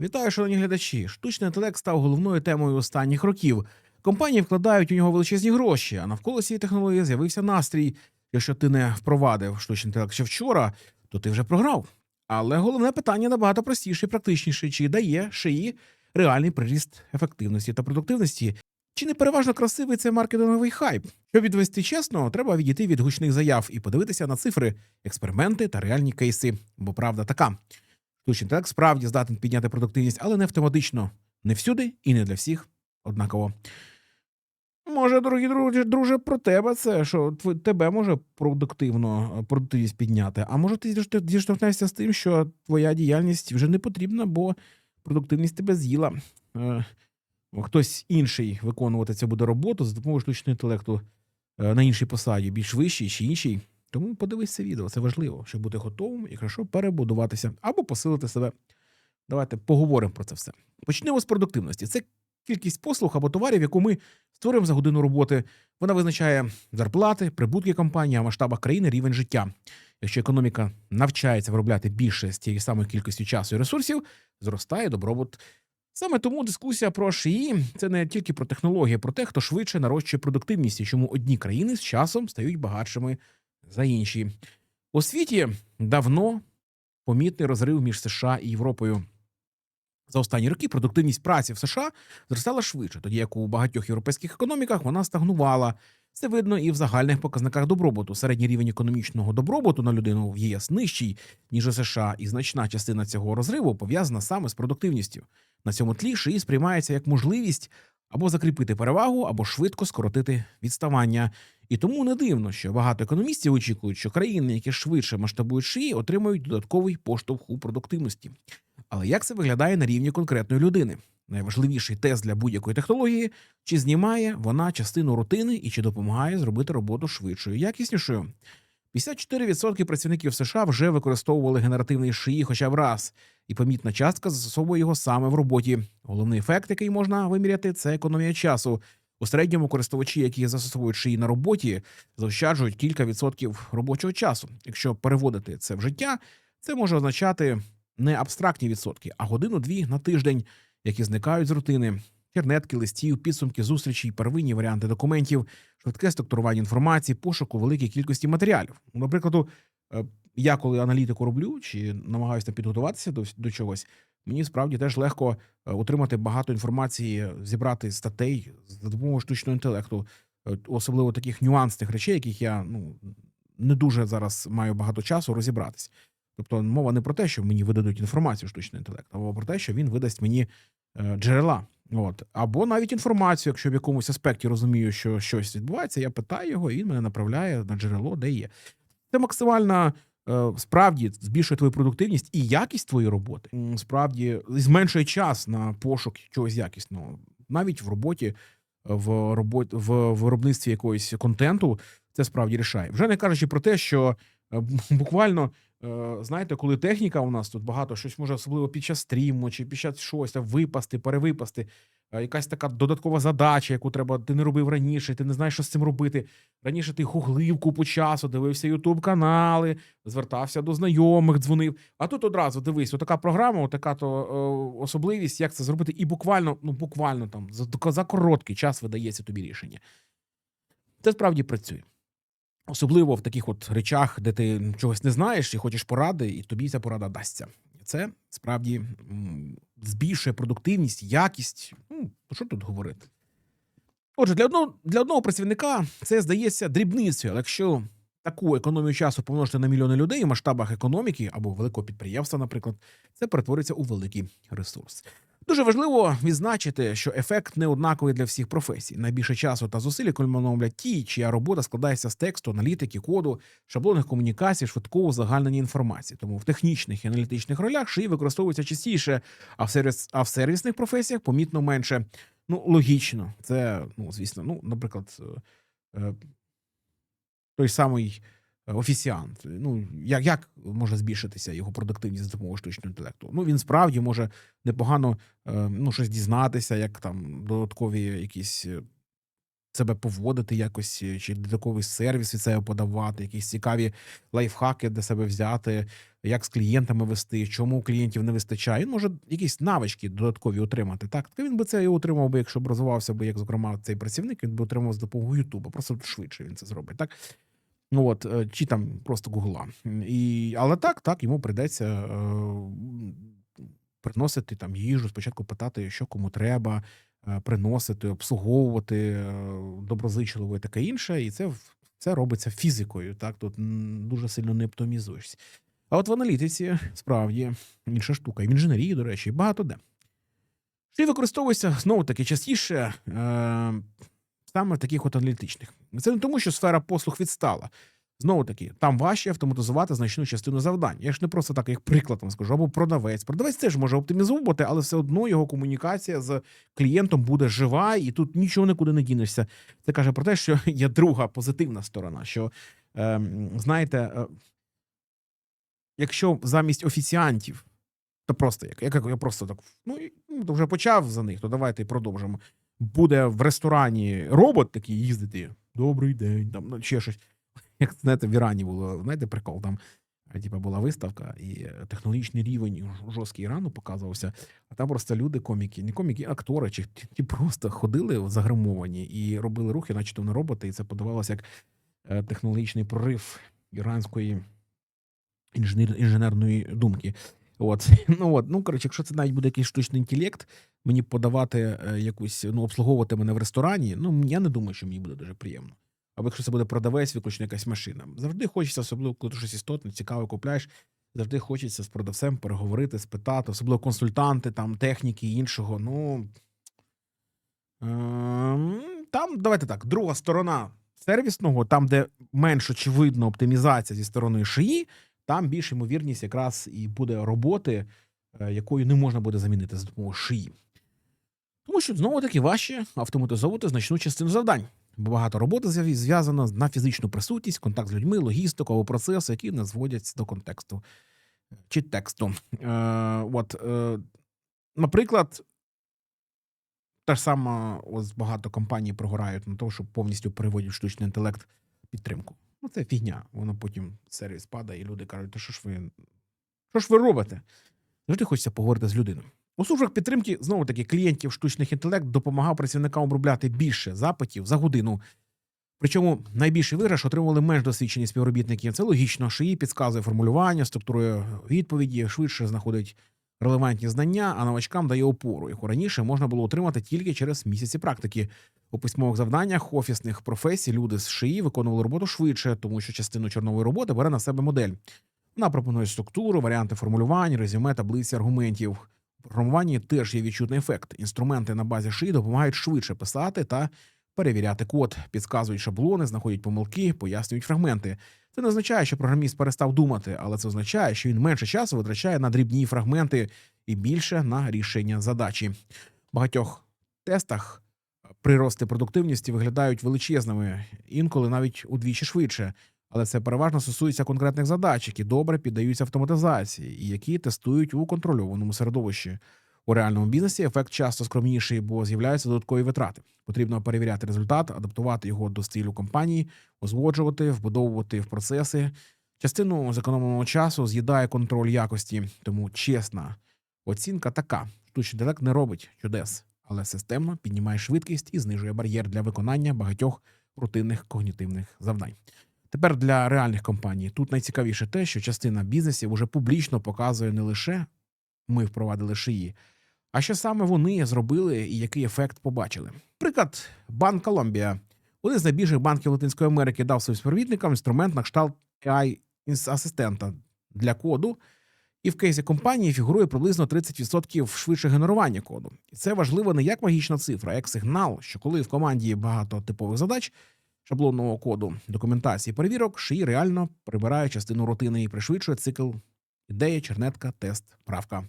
Вітаю, шановні глядачі. Штучний інтелект став головною темою останніх років. Компанії вкладають у нього величезні гроші, а навколо цієї технології з'явився настрій. Якщо ти не впровадив штучний інтелект ще вчора, то ти вже програв. Але головне питання набагато простіше і практичніше: чи дає шиї реальний приріст ефективності та продуктивності? Чи не переважно красивий це маркетинговий хайп? Щоб відвести чесно, треба відійти від гучних заяв і подивитися на цифри, експерименти та реальні кейси. Бо правда така. Штучний інтелект справді здатен підняти продуктивність, але не автоматично, не всюди і не для всіх однаково. Може, дорогі друзі, друже, про тебе це, що тебе може продуктивно е, продуктивність підняти. А може, ти зіштовхнешся з тим, що твоя діяльність вже не потрібна, бо продуктивність тебе з'їла. Е, Хтось інший виконувати цю буде роботу за допомогою штучного інтелекту е, на іншій посаді, більш вищій чи іншій. Тому подивись це відео, це важливо, щоб бути готовим і хорошо перебудуватися або посилити себе. Давайте поговоримо про це все. Почнемо з продуктивності. Це кількість послуг або товарів, яку ми створюємо за годину роботи. Вона визначає зарплати, прибутки компанії, масштабах країни рівень життя. Якщо економіка навчається виробляти більше з тією самою кількістю часу і ресурсів, зростає добробут. Саме тому дискусія про ШІІ – це не тільки про технології, а про те, хто швидше нарощує продуктивність і чому одні країни з часом стають багатшими за інші. У світі давно помітний розрив між США і Європою. За останні роки продуктивність праці в США зростала швидше, тоді як у багатьох європейських економіках вона стагнувала. Це видно і в загальних показниках добробуту. Середній рівень економічного добробуту на людину в ЄС нижчий, ніж у США, і значна частина цього розриву пов'язана саме з продуктивністю. На цьому тлі шиї сприймається як можливість або закріпити перевагу, або швидко скоротити відставання. І тому не дивно, що багато економістів очікують, що країни, які швидше масштабують шиї, отримують додатковий поштовх у продуктивності. Але як це виглядає на рівні конкретної людини? Найважливіший тест для будь-якої технології чи знімає вона частину рутини і чи допомагає зробити роботу швидшою, якіснішою. 54% працівників США вже використовували генеративний шиї хоча б раз, і помітна частка застосовує його саме в роботі. Головний ефект, який можна виміряти, це економія часу. У середньому користувачі, які застосовують шиї на роботі, заощаджують кілька відсотків робочого часу. Якщо переводити це в життя, це може означати не абстрактні відсотки, а годину-дві на тиждень, які зникають з рутини. Чернетки, листів, підсумки, зустрічі, первинні варіанти документів, швидке структурування інформації, пошук у великій кількості матеріалів. Наприклад, е, я коли аналітику роблю чи намагаюся підготуватися до, до чогось, мені справді теж легко е, отримати багато інформації, зібрати статей за допомогою штучного інтелекту, е, особливо таких нюансних речей, яких я ну не дуже зараз маю багато часу розібратись. Тобто мова не про те, що мені видадуть інформацію штучний інтелект, а мова про те, що він видасть мені джерела. От. Або навіть інформацію, якщо в якомусь аспекті розумію, що щось відбувається, я питаю його, і він мене направляє на джерело, де є. Це максимально е, справді збільшує твою продуктивність і якість твоєї роботи. Справді зменшує час на пошук чогось якісного. Навіть в роботі, в роботі в виробництві якогось контенту це справді рішає. Вже не кажучи про те, що е, буквально. Е, Знаєте, коли техніка у нас тут багато щось може, особливо під час стріму чи під час щось випасти, перевипасти, е, якась така додаткова задача, яку треба ти не робив раніше, ти не знаєш, що з цим робити. Раніше ти гуглив купу часу, дивився ютуб канали, звертався до знайомих, дзвонив. А тут одразу дивись, отака програма, отака то е, особливість, як це зробити, і буквально, ну буквально там за, за короткий час видається тобі рішення. Це справді працює. Особливо в таких от речах, де ти чогось не знаєш і хочеш поради, і тобі ця порада дасться. Це справді збільшує продуктивність, якість. Ну, що тут говорити? Отже, для одного, для одного працівника це здається дрібницею, але якщо таку економію часу помножити на мільйони людей в масштабах економіки або великого підприємства, наприклад, це перетвориться у великий ресурс. Дуже важливо відзначити, що ефект не однаковий для всіх професій. Найбільше часу та зусиль економлять ті, чия робота складається з тексту, аналітики, коду, шаблонних комунікацій, швидкого узагальнення інформації. Тому в технічних і аналітичних ролях шиї використовуються частіше, а в сервіс, а в сервісних професіях помітно менше. Ну, логічно, це, ну, звісно, ну, наприклад, е, е, той самий офіціант. Ну, як, як може збільшитися його продуктивність за допомогою штучного інтелекту? Ну, він справді може непогано е, ну, щось дізнатися, як там додаткові якісь е, себе поводити якось, е, чи додатковий сервіс від себе подавати, якісь цікаві лайфхаки для себе взяти, як з клієнтами вести, чому клієнтів не вистачає. Він може якісь навички додаткові отримати. Так, так він би це і отримав би, якщо б розвивався би, як зокрема цей працівник, він би отримав з допомогою Ютуба. Просто швидше він це зробить. Так. Ну от, е, чи там просто Гугла. І, але так, так, йому прийдеться е, приносити там їжу, спочатку питати, що кому треба, е, приносити, обслуговувати доброзичливо і таке інше. І це, це робиться фізикою. Так, тут дуже сильно не оптимізуєшся. А от в аналітиці справді інша штука, і в інженерії, до речі, багато де. Й використовується знову таки частіше е, саме таких от аналітичних. Це не тому, що сфера послуг відстала. Знову таки, там важче автоматизувати значну частину завдань. Я ж не просто так, як приклад вам скажу, або продавець. Продавець теж може оптимізовувати, але все одно його комунікація з клієнтом буде жива, і тут нічого нікуди не дінешся. Це каже про те, що є друга позитивна сторона. Що е, знаєте, е, якщо замість офіціантів, то просто як, як я просто так ну, ну вже почав за них, то давайте продовжимо. Буде в ресторані робот такий їздити. Добрий день, там ну, ще щось. Як знаєте, в Ірані було, знаєте, прикол там. е, Типа була виставка, і е, технологічний рівень жорсткий Ірану показувався. А там просто люди, коміки, не коміки, а актори, чи ті, просто ходили загримовані і робили рухи, наче не роботи, і це подавалося як е, технологічний прорив іранської інженер, інженерної думки. От, ну от, ну коротше, якщо це навіть буде якийсь штучний інтелект, мені подавати е, якусь, ну, обслуговувати мене в ресторані, ну я не думаю, що мені буде дуже приємно. Або якщо це буде продавець, виключно якась машина. Завжди хочеться, особливо коли ти щось істотне, цікаве купляєш. Завжди хочеться з продавцем переговорити, спитати, особливо консультанти, там, техніки і іншого. Ну ем, там, давайте так, друга сторона сервісного, там, де менш очевидно оптимізація зі сторони шиї, там більш ймовірність якраз і буде роботи, е, якою не можна буде замінити за допомогою шиї. Тому що знову таки важче автоматизовувати значну частину завдань. Бо багато роботи зв'я- зв'язано на фізичну присутність, контакт з людьми, логістику або процеси, які не зводяться до контексту е, чи тексту. Е, от, е, наприклад, та ж сама, ось багато компаній прогорають на те, що повністю переводять штучний інтелект підтримку. Ну, це фігня. Воно потім сервіс падає, і люди кажуть, що ж ви, що ж ви робите? Завжди хочеться поговорити з людиною. У службах підтримки знову таки клієнтів штучних інтелект допомагав працівникам обробляти більше запитів за годину. Причому найбільший виграш отримували менш досвідчені співробітники. Це логічно, що їй підказує формулювання, структурує відповіді, швидше знаходить релевантні знання, а новачкам дає опору, яку раніше можна було отримати тільки через місяці практики. У письмових завданнях офісних професій люди з шиї виконували роботу швидше, тому що частину чорнової роботи бере на себе модель. Вона пропонує структуру, варіанти формулювань, резюме, таблиці аргументів. Програмуванні теж є відчутний ефект. Інструменти на базі шиї допомагають швидше писати та перевіряти код, підказують шаблони, знаходять помилки, пояснюють фрагменти. Це не означає, що програміст перестав думати, але це означає, що він менше часу витрачає на дрібні фрагменти і більше на рішення задачі. В багатьох тестах прирости продуктивності виглядають величезними, інколи навіть удвічі швидше. Але це переважно стосується конкретних задач, які добре піддаються автоматизації і які тестують у контрольованому середовищі. У реальному бізнесі ефект часто скромніший, бо з'являються додаткові витрати. Потрібно перевіряти результат, адаптувати його до стилю компанії, узгоджувати, вбудовувати в процеси. Частину зекономленого часу з'їдає контроль якості, тому чесна оцінка така: штучний інтелект не робить чудес, але системно піднімає швидкість і знижує бар'єр для виконання багатьох рутинних когнітивних завдань. Тепер для реальних компаній тут найцікавіше те, що частина бізнесів уже публічно показує не лише ми впровадили шиї, а що саме вони зробили і який ефект побачили. Приклад, Банк Колумбія. Один з найбільших банків Латинської Америки дав своїм співробітникам інструмент на кшталт ai асистента для коду, і в кейсі компанії фігурує приблизно 30% швидше генерування коду. І це важливо не як магічна цифра, а як сигнал, що коли в команді є багато типових задач, шаблонного коду, документації, перевірок, шиї реально прибирає частину рутини і пришвидшує цикл ідея, чернетка, тест, правка.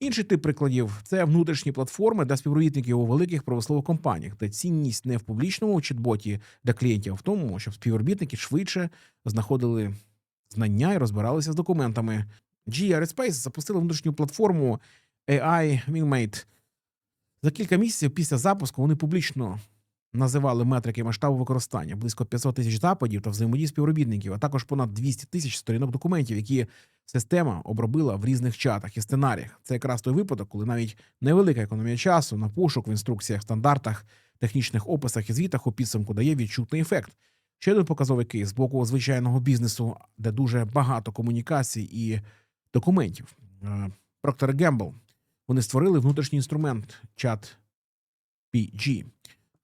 Інший тип прикладів це внутрішні платформи для співробітників у великих промислових компаніях, де цінність не в публічному чат-боті для клієнтів, а в тому, щоб співробітники швидше знаходили знання і розбиралися з документами. GE Aerospace запустили внутрішню платформу AI Wingmate. За кілька місяців після запуску вони публічно називали метрики масштабу використання, близько 500 тисяч западів та взаємодій співробітників, а також понад 200 тисяч сторінок документів, які система обробила в різних чатах і сценаріях. Це якраз той випадок, коли навіть невелика економія часу на пошук в інструкціях, стандартах, технічних описах і звітах у підсумку дає відчутний ефект. Ще один показовий кейс з боку звичайного бізнесу, де дуже багато комунікацій і документів. Е, Procter Gamble. Вони створили внутрішній інструмент чат PG.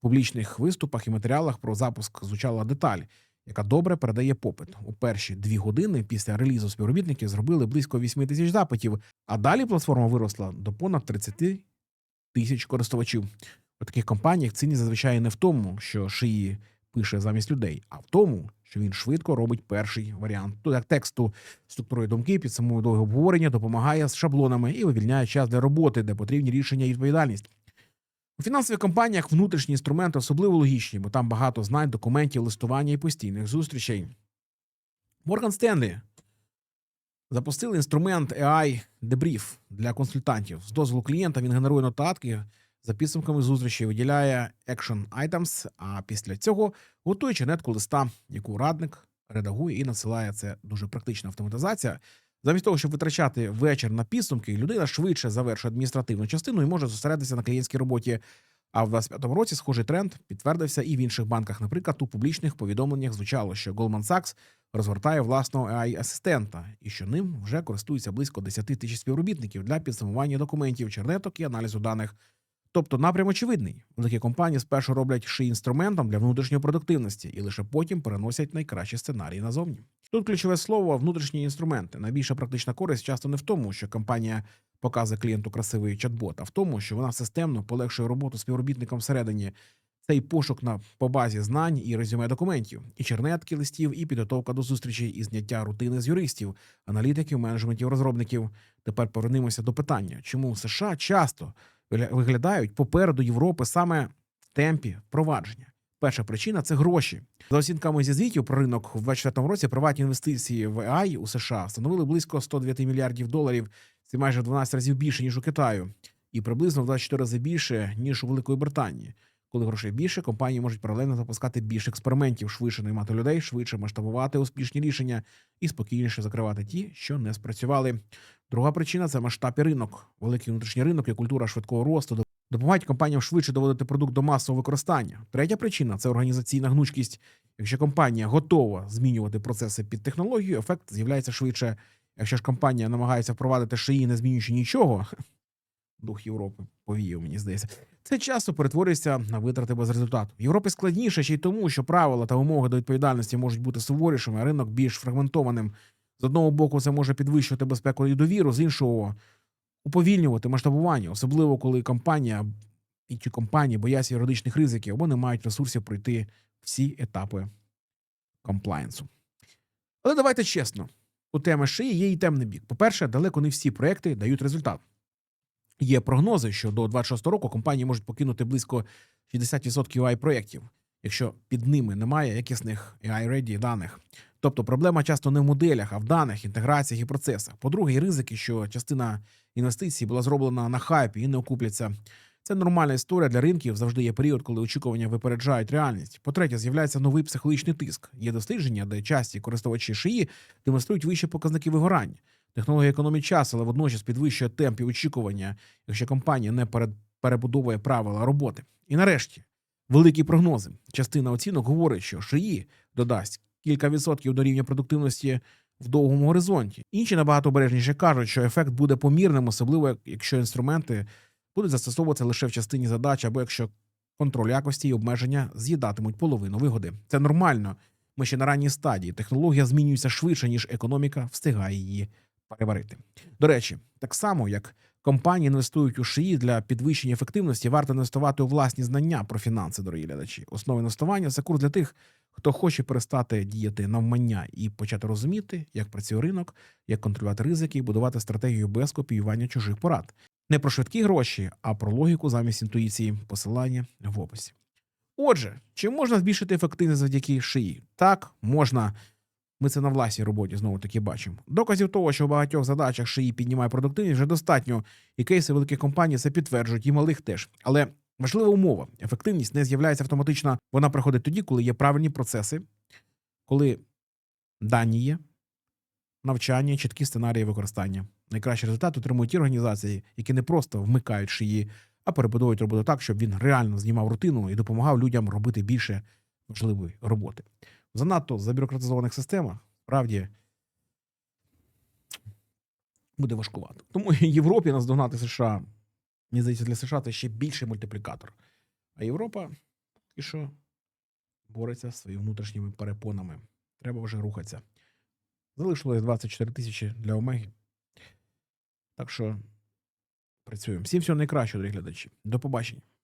Публічних виступах і матеріалах про запуск звучала деталь, яка добре передає попит. У перші дві години після релізу співробітники зробили близько 8 тисяч запитів, а далі платформа виросла до понад 30 тисяч користувачів. У таких компаніях цінність зазвичай не в тому, що шиї пише замість людей, а в тому, що він швидко робить перший варіант. Тут як тексту структурою думки під самою довге обговорення допомагає з шаблонами і вивільняє час для роботи, де потрібні рішення і відповідальність. У фінансових компаніях внутрішні інструменти особливо логічні, бо там багато знань, документів, листування і постійних зустрічей. Морган Стенлі запустили інструмент AI Debrief для консультантів. З дозволу клієнта він генерує нотатки за підсумками зустрічі, виділяє action items, а після цього готує чернетку листа, яку радник редагує і надсилає. Це дуже практична автоматизація. Замість того, щоб витрачати вечір на підсумки, людина швидше завершує адміністративну частину і може зосередитися на клієнтській роботі. А в 25-му році схожий тренд підтвердився і в інших банках. Наприклад, у публічних повідомленнях звучало, що Goldman Sachs розгортає власного AI-асистента, і що ним вже користується близько 10 тисяч співробітників для підсумування документів, чернеток і аналізу даних. Тобто напрям очевидний. Великі компанії спершу роблять ши інструментом для внутрішньої продуктивності і лише потім переносять найкращі сценарії назовні. Тут ключове слово внутрішні інструменти. Найбільша практична користь часто не в тому, що компанія показує клієнту красивий чат-бот, а в тому, що вона системно полегшує роботу співробітникам всередині. Це і пошук на по базі знань і резюме документів, і чернетки листів, і підготовка до зустрічей, і зняття рутини з юристів, аналітиків, менеджментів, розробників. Тепер повернемося до питання, чому США часто вигля- виглядають попереду Європи саме в темпі впровадження. Перша причина це гроші. За оцінками зі звітів про ринок в 2024 році приватні інвестиції в AI у США становили близько 109 мільярдів доларів. Це майже в 12 разів більше ніж у Китаю, і приблизно в 24 рази більше ніж у Великої Британії. Коли грошей більше, компанії можуть паралельно запускати більше експериментів, швидше наймати людей, швидше масштабувати успішні рішення і спокійніше закривати ті, що не спрацювали. Друга причина це масштаб і ринок. Великий внутрішній ринок і культура швидкого росту допомагають компаніям швидше доводити продукт до масового використання. Третя причина це організаційна гнучкість. Якщо компанія готова змінювати процеси під технологію, ефект з'являється швидше. Якщо ж компанія намагається впровадити шиї, не змінюючи нічого, дух Європи повіяв, мені здається. Це часто перетворюється на витрати без результату. В Європі складніше ще й тому, що правила та вимоги до відповідальності можуть бути суворішими, а ринок більш фрагментованим. З одного боку, це може підвищувати безпеку і довіру, з іншого уповільнювати масштабування, особливо коли компанія і ті компанії бояться юридичних ризиків або не мають ресурсів пройти всі етапи комплаєнсу. Але давайте чесно, у теми шиї є і темний бік. По-перше, далеко не всі проекти дають результат. Є прогнози, що до 26 року компанії можуть покинути близько 60% ai проєктів, якщо під ними немає якісних AI-ready даних. Тобто проблема часто не в моделях, а в даних, інтеграціях і процесах. По-друге, є ризики, що частина інвестицій була зроблена на хайпі і не окупляться. Це нормальна історія для ринків. Завжди є період, коли очікування випереджають реальність. По-третє, з'являється новий психологічний тиск. Є дослідження, де часті користувачі шиї демонструють вищі показники вигорання. Технологія економить час, але водночас підвищує темпи очікування, якщо компанія не перебудовує правила роботи. І нарешті, великі прогнози. Частина оцінок говорить, що шиї додасть кілька відсотків до рівня продуктивності в довгому горизонті. Інші набагато обережніше кажуть, що ефект буде помірним, особливо якщо інструменти будуть застосовуватися лише в частині задач, або якщо контроль якості і обмеження з'їдатимуть половину вигоди. Це нормально. Ми ще на ранній стадії. Технологія змінюється швидше, ніж економіка встигає її переварити. До речі, так само як компанії інвестують у шиї для підвищення ефективності, варто інвестувати у власні знання про фінанси, дорогі глядачі. Основа інвестування це курс для тих, хто хоче перестати діяти навмання і почати розуміти, як працює ринок, як контролювати ризики і будувати стратегію без копіювання чужих порад. Не про швидкі гроші, а про логіку замість інтуїції, посилання в описі. Отже, чи можна збільшити ефективність завдяки шиї? Так, можна. Ми це на власній роботі знову таки бачимо. Доказів того, що в багатьох задачах шиї піднімає продуктивність, вже достатньо, і кейси великих компаній це підтверджують, і малих теж. Але Важлива умова. Ефективність не з'являється автоматично. Вона приходить тоді, коли є правильні процеси, коли дані є, навчання, чіткі сценарії використання. Найкращий результат отримують ті організації, які не просто вмикають шиї, а перебудовують роботу так, щоб він реально знімав рутину і допомагав людям робити більше важливої роботи. Занадто забюрократизованих системах справді буде важкувато. Тому Європі наздогнати США, мені здається, для США це ще більший мультиплікатор. А Європа і що бореться зі своїми внутрішніми перепонами. Треба вже рухатися. Залишилось 24 тисячі для Омеги. Так що працюємо. Всім всього найкращого, дорогі глядачі. До побачення.